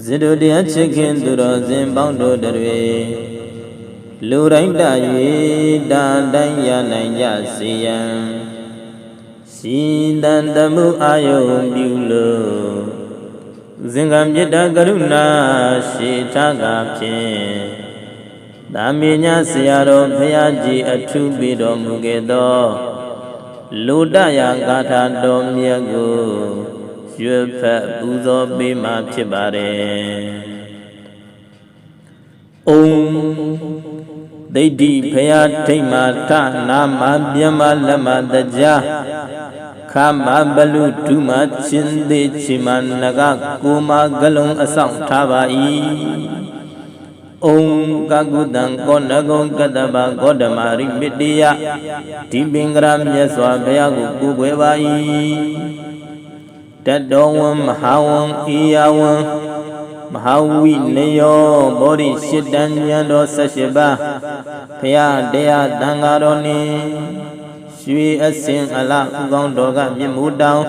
ဇိတုတရားချစ်ခင်သူတော်စင်ပေါင်းတို့တွေလူတိုင်းတ၍တာတိုင်းရနိုင်ကြစေရန်စီတန်တမှုအာယုံပြုလို့ဇင်္ဂမေတ္တာကရုဏာရှိထားကဖြင့်သာမေညဆရာတော်ဘုရားကြီးအထုပြီးတော်မူခဲ့သောလူတရာဂါထာတော်မြတ်ကို ရွတ်ဖတ်ပူဇော်ပေးမှဖြစ်ပါတယ်။ဩဒိဋ္ဌိဖယားထိတ်မာထနာမပြမလက်မတကြားခမဘလူဒုမချင်းသေးချီမနဂကိုမဂလုံးအဆောင်ထားပါ၏။ဩကကုတံကောနဂုံကတ္တဗဂေါတမရိပိတ္တိယဒီပင်္ဂရမြတ်စွာဘုရားကိုကိုးကွယ်ပါ၏ တတောဝံမဟာဝံဤယဝံမဟာဝိနယောဘောဓိရှစ်တန်ဉာဏ်တော်၁၈ပါးဖရာတရားတန်ဃာတော်နှင့်ရွှေအစင်အလားဥကောင်းတော်ကမြင့်မူတောင်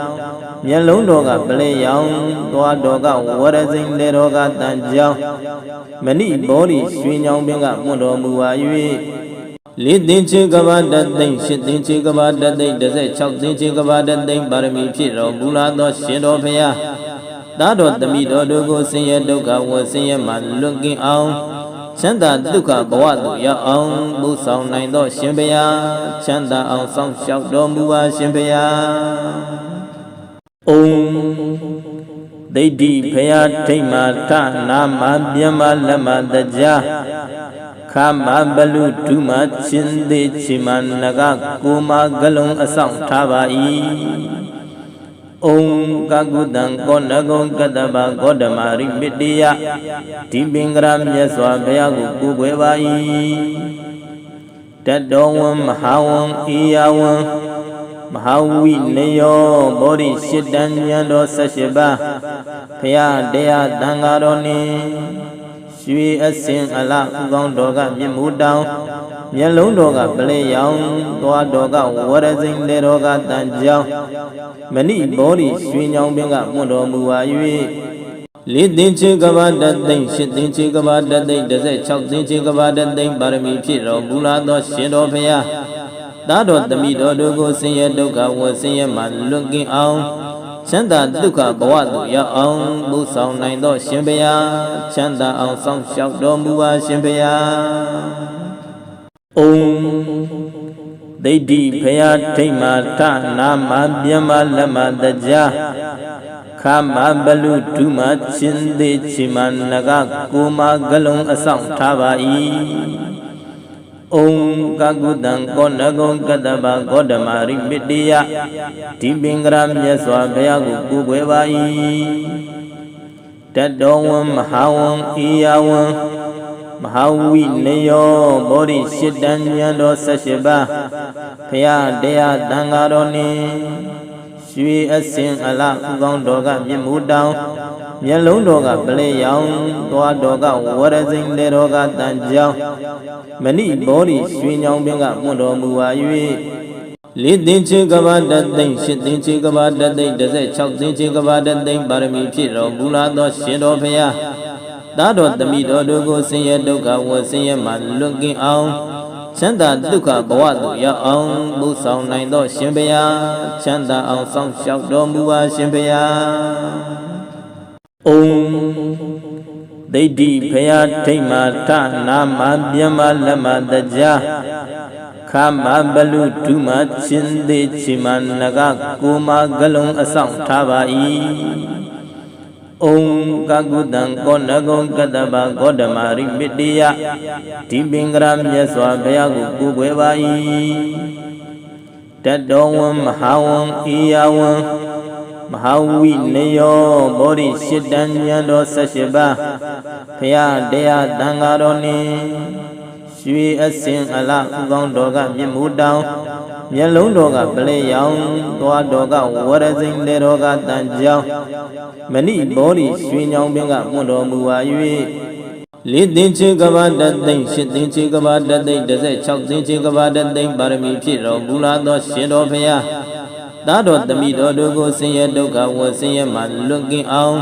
မျက်လုံးတော်ကပလေရောင်သွားတော်ကဝရစိန်လေတော်ကတန်ကြောင်မဏိဘောဓိရွှေညောင်ပင်ကမွတ်တော်မူပါ၍ လေးသိင်းချင်းကဘာတသိမ့်ရှစ်သိင်းချင်းကဘာတသိမ့်16သိင်းချင်းကဘာတသိမ့်ပါရမီဖြစ်တော်မူလာသောရှင်တော်ဖရာသာတော်တမိတော်တို့ကိုဆင်းရဲဒုက္ခဝဆင်းရဲမှလွတ်ကင်းအောင်ချမ်းသာဒုက္ခဘဝသို့ရောက်အောင်ပူဆောင်နိုင်သောရှင်ဘုရားချမ်းသာအောင်စောင့်ရှောက်တော်မူပါရှင်ဘုရား။ဩဒိဋ္ဌိဖယားထိတ်မာထနာမပြမလက်မတကြား ခမဘလူဒုမချင်းသေးချီမနဂကိုမဂလုံးအဆောင်ထားပါ၏။ဩကကုတံကောနဂုံကတ္တဗဂေါတမရိပိတ္တိယဒီပင်္ဂရမြတ်စွာဘုရားကိုကိုးကွယ်ပါ၏။တတောဝံမဟာဝံဤယဝံမဟာဝိနယောဘောဓိရှစ်တန်ဉာဏ်တော်၁၈ပါးဖရာတရားတန်ဃာတော်နှင့် ရွှေအစင်အလားဥကောင်းတော်ကမြင့်မူတောင်မျက်လုံးတော်ကပလေရောင်သွားတော်ကဝရစိန်လေတော်ကတန်ကြောင်မဏိဘောဓိရွှေညောင်ပင်ကမွတ်တော်မူပါ၍လေးသိင်းချင်းကဘာတသိမ့်ရှစ်သိင်းချင်းကဘာတသိမ့်16သိင်းချင်းကဘာတသိမ့်ပါရမီဖြစ်တော်မူလာသောရှင်တော်ဖရာသာတော်တမိတော်တို့ကိုဆင်းရဲဒုက္ခဝဆင်းရဲမှလွတ်ကင်းအောင် ချမ်းသာဒုက္ခဘဝသို့ရောက်အောင်ပူဆောင်နိုင်သော ရှင်ဘုရားချမ်းသာအောင်စောင့်ရှောက်တော်မူပါရှင်ဘုရား။ဩဒိဋ္ဌိဖယားထိတ်မာထနာမပြမလက်မတကြားခမဘလူဒုမချင်းသေးချီမနဂကိုမဂလုံးအဆောင်ထားပါ၏။ ဩကကုတံကောနဂုံကတ္တဗဂေါတမရိပိတ္တိယဒီပင်္ဂရမြတ်စွာဘုရားကိုကိုးကွယ်ပါ၏တတောဝံမဟာဝံဤယဝံမဟာဝိနယောဘောဓိရှစ်တန်ဉာဏ်တော်၁၈ပါးဖရာတရားတန်ဃာတော်နှင့်ရွှေအစင်အလားဥကောင်းတော်ကမြင့်မူတောင် မျက်လုံးတော်ကပလေရောင်သွားတော်ကဝရစိန်လေတော်ကတန်ကြောင်မဏိဘောဓိရွှေညောင်ပင်ကမွတ်တော်မူပါ၍လေးသိင်းချင်းကဘာတသိမ့်ရှစ်သိင်းချင်းကဘာတသိမ့်16သိင်းချင်းကဘာတသိမ့်ပါရမီဖြစ်တော်မူလာသောရှင်တော်ဖရာသာတော်တမိတော်တို့ကိုဆင်းရဲဒုက္ခဝဆင်းရဲမှလွတ်ကင်းအောင်ချမ်းသာဒုက္ခဘဝသို့ရောက်အောင်ပူဆောင်နိုင်သောရှင်ဘုရားချမ်းသာအောင်စောင့်ရှောက်တော်မူပါရှင်ဘုရား ဩဒိဋ္ဌိဖယားထိတ်မာထနာမပြမလက်မတကြားခမဘလူဒုမချင်းသေးချီမနဂကိုမဂလုံးအဆောင်ထားပါ၏ဩကကုတံကောနဂုံကတ္တဗဂေါတမရိပိတ္တိယဒီပင်္ဂရမြတ်စွာဘုရားကိုကိုးကွယ်ပါ၏တတောဝံမဟာဝံဤယဝံ မဟာဝိနယောဘောဓိရှစ်တန်ဉာဏ်တော်၁၈ပါးဖရာတရားတန်ဃာတော်နှင့်ရွှေအစင်အလားဥကောင်းတော်ကမြင့်မူတောင်မျက်လုံးတော်ကပလေရောင်သွားတော်ကဝရစိန်လေတော်ကတန်ကြောင်မဏိဘောဓိရွှေညောင်ပင်ကမွတ်တော်မူပါ၍လေးသိင်းချင်းကဘာတသိမ့်ရှစ်သိင်းချင်းကဘာတသိမ့်16သိင်းချင်းကဘာတသိမ့်ပါရမီဖြစ်တော်မူလာသောရှင်တော်ဖရာ သာတော်တမိတော်တို့ကိုဆင်းရဲဒုက္ခဝဆင်းရဲမှလွတ်ကင်းအောင်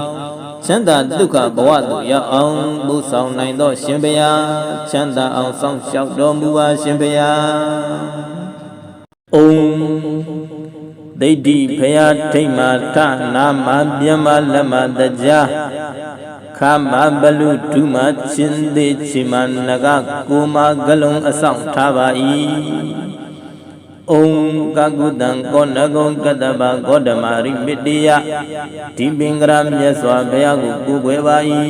ချမ်းသာဒုက္ခဘဝသို့ရောက်အောင်ပူဆောင်နိုင်သောရှင်ဘုရားချမ်းသာအောင်စောင့်ရှောက်တော်မူပါရှင်ဘုရား။အိုမ်ဒိဋ္ဌိဖယားထိတ်မာထနာမပြမလက်မတကြားခမဘလူဒုမချင်းသေးချီမနဂကိုမဂလုံးအဆောင်ထားပါ၏ ဩကကုတံကောနဂုံကတ္တဗဂေါတမရိပိတိယဒီပင်္ဂရမြတ်စွာဘုရားကိုကိုးကွယ်ပါ၏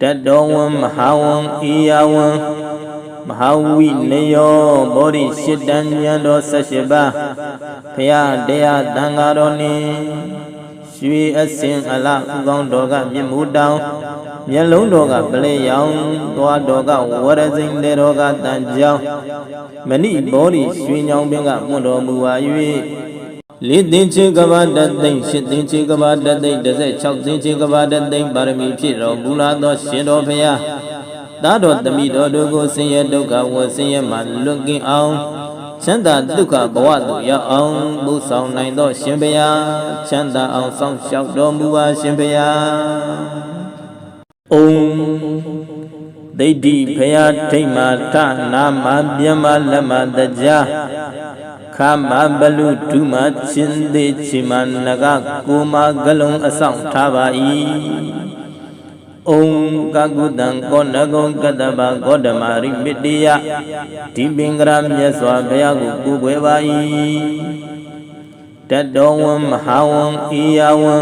တတောဝံမဟာဝံဤယဝံမဟာဝိနယောဘောဓိရှစ်တန်ဉာဏ်တော်၁၈ပါးဖရာတရားတန်ဃာတော်နှင့်ရွှေအစင်အလဥကောင်းတော်ကမြင့်မှုတောင် မျက်လုံးတော်ကပလေရောင်သွားတော်ကဝရစိန်လေတော်ကတန်ကြောင်မဏိဘောဓိရွှေညောင်ပင်ကပွင့်တော်မူပါ၍လေးသိင်းချေကဘာတသိမ့်ရှစ်သိင်းချေကဘာတသိမ့်16သိင်းချေကဘာတသိမ့်ပါရမီဖြစ်တော်မူလာသောရှင်တော်ဖရာသားတော်တမိတော်တို့ကိုဆင်းရဲဒုက္ခဝဆင်းရဲမှလွတ်ကင်းအောင်ချမ်းသာဒုက္ခဘဝသို့ရောက်အောင်ပူဆောင်နိုင်သောရှင်ဘုရားချမ်းသာအောင်စောင့်ရှောက်တော်မူပါရှင်ဘုရား။အိုမ် ဒိဋ္ဌိဖယားထိတ်မာထနာမပြမလက်မတကြားခမဘလူဒုမချင်းသေးချီမနဂကိုမဂလုံးအဆောင်ထားပါ၏ဩကကုတံကောနဂုံကတ္တဗဂေါတမရိပိတိယဒီပင်္ဂရမြတ်စွာဘုရားကိုကိုးကွယ်ပါ၏တတောဝံမဟာဝံဤယဝံ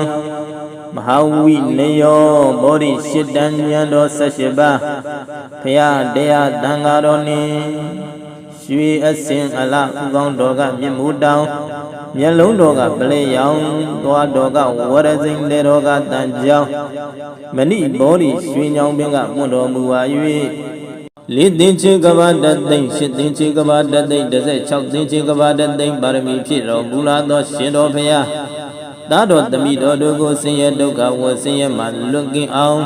မဟာဝိနယောဘောဓိရှစ်တန်ဉာဏ်တော်၁၈ပါးဘုရားတရားတန်ဃာတော်နှင့်ရွှေအစင်အလဥကောင်းတော်ကမြင့်မှုတောင်မျက်လုံးတော်ကပလေရောင်သွားတော်ကဝရစိန်လေတော်ကတန်ကြောင်မဏိဘောဓိရွှေညောင်ပင်ကပွင့်တော်မူပါ၍လေးသိင်းချေကဘာတသိမ့်ရှစ်သိင်းချေကဘာတသိမ့်16သိင်းချေကဘာတသိမ့်ပါရမီဖြစ်တော်မူလာသောရှင်တော်ဖရာ သားတော်တမိတော်တို့ကိုဆင်းရဲဒုက္ခဝဆင်းရဲမှလွတ်ကင်းအောင်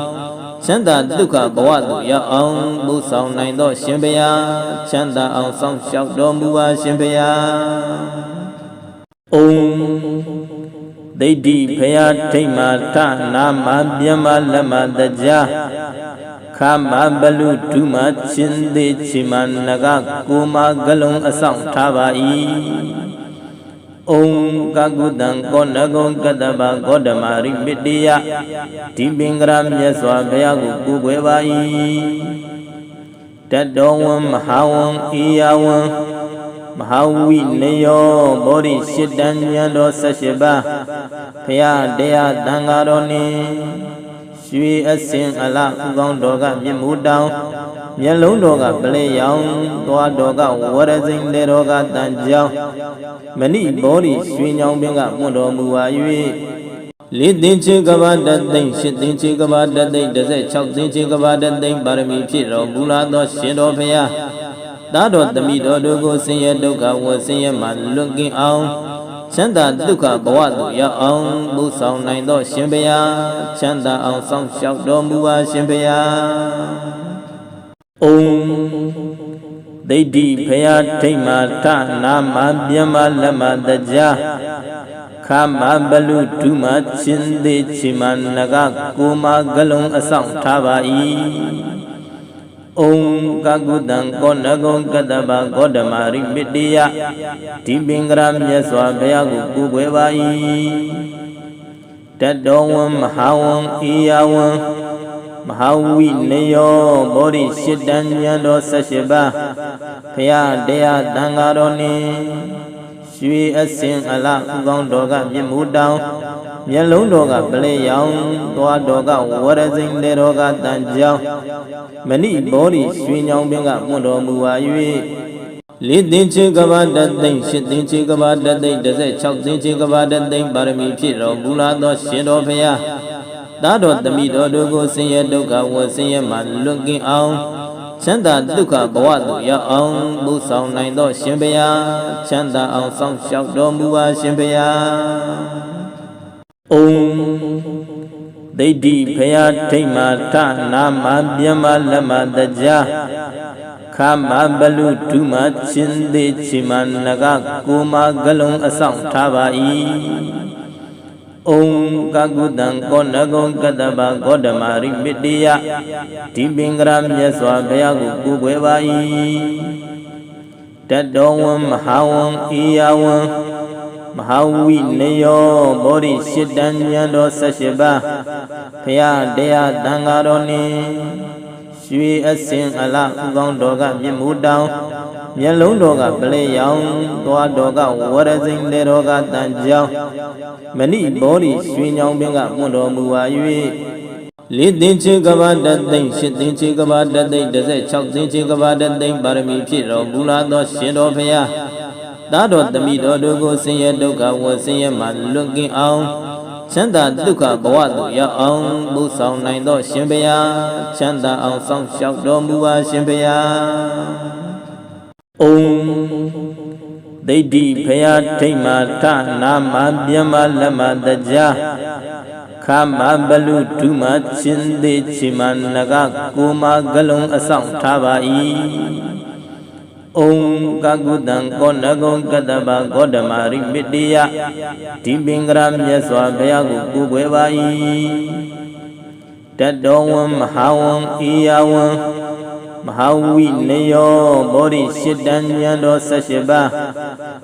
ချမ်းသာဒုက္ခဘဝသို့ရောက်အောင်ပူဆောင်နိုင်သောရှင်ဘုရားချမ်းသာအောင်စောင့်ရှောက်တော်မူပါရှင်ဘုရားဩဒိဋ္ဌိဖယားထိတ်မာထနာမပြမလက်မတကြားခမဘလူဒုမချင်းသေးချီမနဂကိုမဂလုံးအဆောင်ထားပါ၏ ဩကကုတံကောနဂုံကတ္တဗဂေါတမရိပိတိယဒီပင်္ဂရမြတ်စွာဘုရားကိုကိုးကွယ်ပါ၏တတောဝံမဟာဝံဤယဝံမဟာဝိနယောဘောဓိရှစ်တန်ဉာဏ်တော်၁၈ပါးဖရာတရားတန်ဃာတော်နှင့်ရွှေအစင်အလဥကောင်းတော်ကမြင့်မှုတောင် မျက်လုံးတော်ကပလေရောင်သွားတော်ကဝရစိန်လေတော်ကတန်ကြောင်မဏိဘောဓိရွှေညောင်ပင်ကပွင့်တော်မူပါ၍လေးသိင်းချေကဘာတသိမ့်ရှစ်သိင်းချေကဘာတသိမ့်16သိင်းချေကဘာတသိမ့်ပါရမီဖြစ်တော်မူလာသောရှင်တော်ဖရာသားတော်တမိတော်တို့ကိုဆင်းရဲဒုက္ခဝဆင်းရဲမှလွတ်ကင်းအောင်ချမ်းသာဒုက္ခဘဝသို့ရောက်အောင်ပူဆောင်နိုင်သောရှင်ဘုရားချမ်းသာအောင်စောင့်ရှောက်တော်မူပါရှင်ဘုရား ဩဒိဋ္ဌိဖယားထိတ်မာထနာမပြမလက်မတကြားခမဘလူဒုမချင်းသေးချီမနဂကိုမဂလုံးအဆောင်ထားပါ၏ဩကကုတံကောနဂုံကတ္တဗဂေါတမရိပိတိယဒီပင်္ဂရမြတ်စွာဘုရားကိုကိုးကွယ်ပါ၏တတောဝံမဟာဝံဤယဝံ မဟာဝိနယောဘောဓိရှစ်တန်ဉာဏ်တော်၁၈ပါးဘုရားတရားတန်ဃာတော်နှင့်ရွှေအစင်အလဥကောင်းတော်ကမြင့်မှုတောင်မျက်လုံးတော်ကပလေရောင်သွားတော်ကဝရစိန်လေတော်ကတန်ကြောင်မဏိဘောဓိရွှေညောင်ပင်ကပွင့်တော်မူပါ၍လေးသိင်းချေကဘာတသိမ့်ရှစ်သိင်းချေကဘာတသိမ့်16သိင်းချေကဘာတသိမ့်ပါရမီဖြစ်တော်မူလာသောရှင်တော်ဖရာ သားတော်တမိတော်တို့ကိုဆင်းရဲဒုက္ခဝဆင်းရဲမှလွတ်ကင်းအောင်ချမ်းသာဒုက္ခဘဝသို့ရောက်အောင်ပူဆောင်နိုင်သောရှင်ဘုရားချမ်းသာအောင်စောင့်ရှောက်တော်မူပါရှင်ဘုရားဩဒိဋ္ဌိဖယားထိတ်မာထနာမပြမလက်မတကြားခမဘလူဒုမချင်းသေးချီမနဂကိုမဂလုံးအဆောင်ထားပါ၏ ဩဩကကုတံကောနဂုံကတ္တဗဂေါတမရိပိတိယဒီပင်္ဂရမြတ်စွာဘုရားကိုကိုးကွယ်ပါ၏တတ္တောဝံမဟာဝံဤယဝံမဟာဝိနယောဘောဓိရှစ်တန်ဉာဏ်တော်78ပါးဘုရားတရားတန်ဃာတော်နှင့်ရွှေအစင်အလဥကောင်းတော်ကမြင့်မှုတောင် မျက်လုံးတော်ကပလေရောင်သွားတော်ကဝရစိန်တေတော်ကတန်ကြောင်မဏိဘောဓိရွှေညောင်ပင်ကပွင့်တော်မူပါ၍လေးသိင်ချေကဘာတသိမ့်ရှစ်သိင်ချေကဘာတသိမ့်16သိင်ချေကဘာတသိမ့်ပါရမီဖြစ်တော်မူလာသောရှင်တော်ဖရာသာတော်တမိတော်တို့ကိုဆင်းရဲဒုက္ခဝဆင်းရဲမှလွတ်ကင်းအောင်ချမ်းသာဒုက္ခဘဝသို့ရောက်အောင်ဘုဆောင်နိုင်သောရှင်ဘုရားချမ်းသာအောင်စောင့်ရှောက်တော်မူပါရှင်ဘုရား ဩဒိဋ္ဌိဖယားထိတ်မာထနာမပြမလက်မတကြားခမဘလူဒုမချင်းသေးချီမနဂကိုမဂလုံးအဆောင်ထားပါ၏ဩကကုတံကောနဂုံကတ္တဗဂေါတမရိပိတိယဒီပင်္ဂရမြတ်စွာဘုရားကိုကိုးကွယ်ပါ၏တတ္တောဝံမဟာဝံဤယဝံ မဟာဝိနယောဘောဓိရှစ်တန်ဉာဏ်တော်78ပါး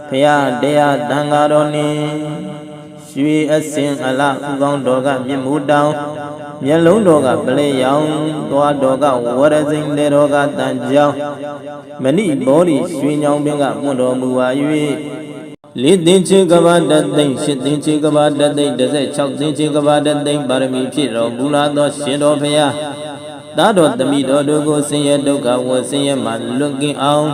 ဖရာတရားတန်ဃာတော်နှင့်ရွှေအစင်အလဥကောင်းတော်ကမြင့်မှုတောင်မျက်လုံးတော်ကပလေရောင်သွားတော်ကဝရစိန်တေတော်ကတန်ကြောင်မဏိဘောဓိရွှေညောင်ပင်ကပွင့်တော်မူပါ၍လေးသိင်ချေကဘာတသိမ့်ရှစ်သိင်ချေကဘာတသိမ့်16သိင်ချေကဘာတသိမ့်ပါရမီဖြစ်တော်မူလာသောရှင်တော်ဖရာ သာတော်တမိတော်တို့ကိုဆင်းရဲဒုက္ခဝဆင်းရဲမှလွတ်ကင်းအောင်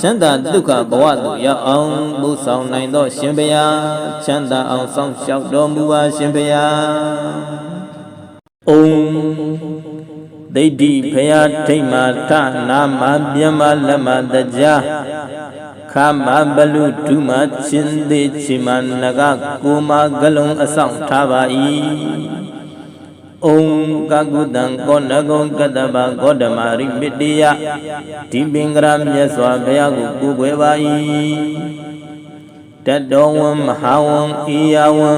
ချမ်းသာဒုက္ခဘဝသို့ရောက်အောင်ဘုဆောင်နိုင်သောရှင်ဘုရားချမ်းသာအောင်စောင့်ရှောက်တော်မူပါရှင်ဘုရားဩဒိဋ္ဌိဖယားထိတ်မာထနာမပြမလက်မတကြားခမဘလူဒုမချင်းသေးချီမနဂကိုမဂလုံးအဆောင်ထားပါ၏ ဩကကုတံကောနဂုံကတ္တဗဂေါတမရိပိတိယဒီပင်္ဂရမြတ်စွာဘုရားကိုကိုးကွယ်ပါ၏တတ္တောဝံမဟာဝံဤယဝံ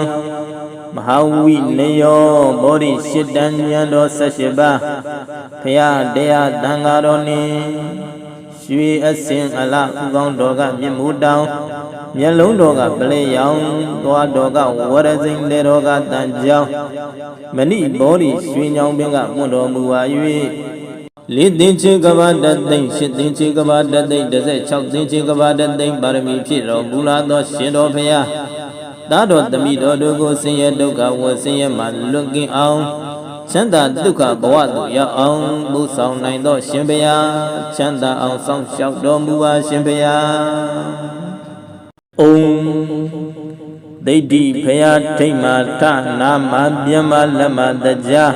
မဟာဝိနယောဘောဓိရှစ်တန်ဉာဏ်တော်78ပါးဘုရားတရားတန်ဃာတော်နှင့်ရွှေအစင်အလဥကောင်းတော်ကမြင့်မှုတောင် မျက်လုံးတော်ကပလေရောင်သွားတော်ကဝရစိန်တေတော်ကတန်ကြောင်မဏိဘောဓိရွှေညောင်ပင်ကပွင့်တော်မူပါ၍လေးသိင်ချေကဘာတသိမ့်ရှစ်သိင်ချေကဘာတသိမ့်16သိင်ချေကဘာတသိမ့်ပါရမီဖြစ်တော်မူလာသောရှင်တော်ဖရာသာတော်တမိတော်တို့ကိုဆင်းရဲဒုက္ခဝဆင်းရဲမှလွတ်ကင်းအောင်ချမ်းသာဒုက္ခဘဝသို့ရောက်အောင်ဘုဆောင်နိုင်သောရှင်ဘုရားချမ်းသာအောင်စောင့်ရှောက်တော်မူပါရှင်ဘုရား ဩဒိဋ္ဌိဖယားထိတ်မာထနာမပြမလက်မတကြား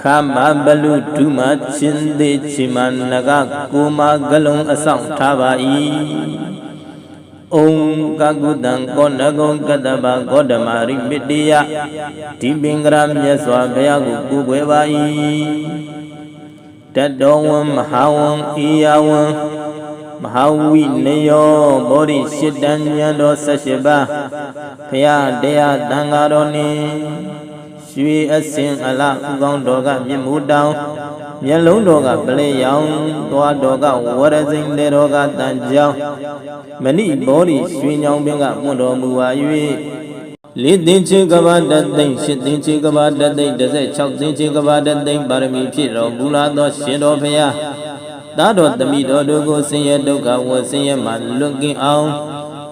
ခမဘလူဒုမချင်းသေးချီမနဂကိုမဂလုံးအဆောင်ထားပါ၏ဩကကုတံကောနဂုံကတ္တဗဂေါတမရိပိတိယဒီပင်္ဂရမြတ်စွာဘုရားကိုကိုးကွယ်ပါ၏တတ္တောဝံမဟာဝံဤယဝံ မဟာဝိနယောဘောဓိရှစ်တန်ဉာဏ်တော်78ပါးဖရာတရားတန်ဃာတော်နှင့်ရွှေအစင်အလဥကောင်းတော်ကမြင့်မှုတောင်မျက်လုံးတော်ကပလေရောင်သွားတော်ကဝရစိန်တေတော်ကတန်ကြောင်မဏိဘောဓိရွှေညောင်ပင်ကပွင့်တော်မူပါ၍လေးသိင်ချေကဘာတသိမ့်ရှစ်သိင်ချေကဘာတသိမ့်16သိင်ချေကဘာတသိမ့်ပါရမီဖြစ်တော်မူလာသောရှင်တော်ဖရာ သာတော်တမိတော်တို့ကိုဆင်းရဲဒုက္ခဝဆင်းရဲမှလွတ်ကင်းအောင်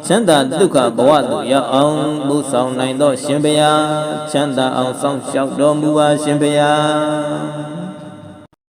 ချမ်းသာဒုက္ခဘဝသို့ရောက်အောင်ဘုဆောင်နိုင်သော ရှင်ဘုရားချမ်းသာအောင်စောင့်ရှောက်တော်မူပါရှင်ဘုရား